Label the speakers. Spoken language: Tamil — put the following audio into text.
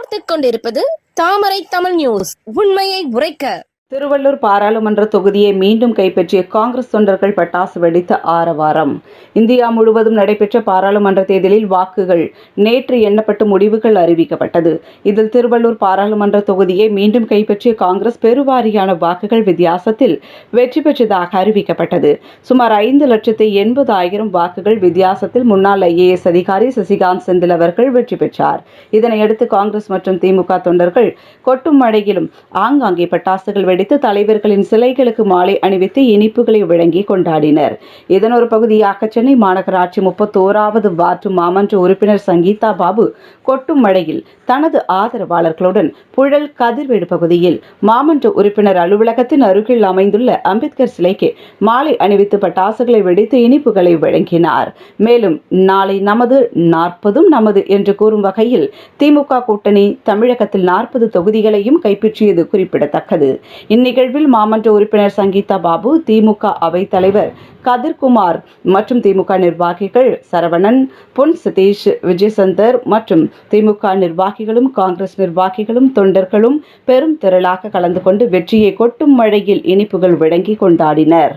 Speaker 1: பார்த்துக் கொண்டிருப்பது தாமரை தமிழ் நியூஸ். உண்மையை உரைக்க
Speaker 2: திருவள்ளூர் பாராளுமன்ற தொகுதியை மீண்டும் கைப்பற்றிய காங்கிரஸ் தொண்டர்கள் பட்டாசு வெடித்த ஆரவாரம். இந்தியா முழுவதும் நடைபெற்ற பாராளுமன்ற தேர்தலில் வாக்குகள் நேற்று எண்ணப்பட்டு முடிவுகள் அறிவிக்கப்பட்டது. இதில் திருவள்ளூர் பாராளுமன்ற தொகுதியை மீண்டும் கைப்பற்றிய காங்கிரஸ் பெருவாரியான வாக்குகள் வித்தியாசத்தில் வெற்றி பெற்றதாக அறிவிக்கப்பட்டது. சுமார் ஐந்து லட்சத்து எண்பதாயிரம் வாக்குகள் வித்தியாசத்தில் முன்னாள் ஐஏஎஸ் அதிகாரி சசிகாந்த் செந்தில் அவர்கள் வெற்றி பெற்றார். இதனையடுத்து காங்கிரஸ் மற்றும் திமுக தொண்டர்கள் கொட்டும் மழையிலும் ஆங்காங்கே பட்டாசுகள் அடித்து தலைவர்களின் சிலைகளுக்கு மாலை அணிவித்து இனிப்புகளை வழங்கி கொண்டாடினர். இதன் ஒரு பகுதியாக சென்னை மாநகராட்சி முப்பத்தோராவது வார்டு மாமன்ற உறுப்பினர் சங்கீதா பாபு கொட்டும் மழையில் தனது ஆதரவாளர்களுடன் புழல் கதிர்வேடு பகுதியில் மாமன்ற உறுப்பினர் அலுவலகத்தின் அருகில் அமைந்துள்ள அம்பேத்கர் சிலைக்கு மாலை அணிவித்து பட்டாசுகளை வெடித்து இனிப்புகளை வழங்கினார். மேலும் நாளை நமது நாற்பதும் நமது என்று கூறும் வகையில் திமுக கூட்டணி தமிழகத்தில் நாற்பது தொகுதிகளையும் கைப்பற்றியது குறிப்பிடத்தக்கது. இந்நிகழ்வில் மாமன்ற உறுப்பினர் சங்கீதா பாபு திமுக அவைத் தலைவர் கதிர்குமார் மற்றும் திமுக நிர்வாகிகள் சரவணன் பொன் சதீஷ் விஜயசந்தர் மற்றும் திமுக நிர்வாகிகளும் காங்கிரஸ் நிர்வாகிகளும் தொண்டர்களும் பெரும் திரளாக கலந்து கொண்டு வெற்றியை கொட்டும் மழையில் இனிப்புகள் வழங்கி கொண்டாடினர்.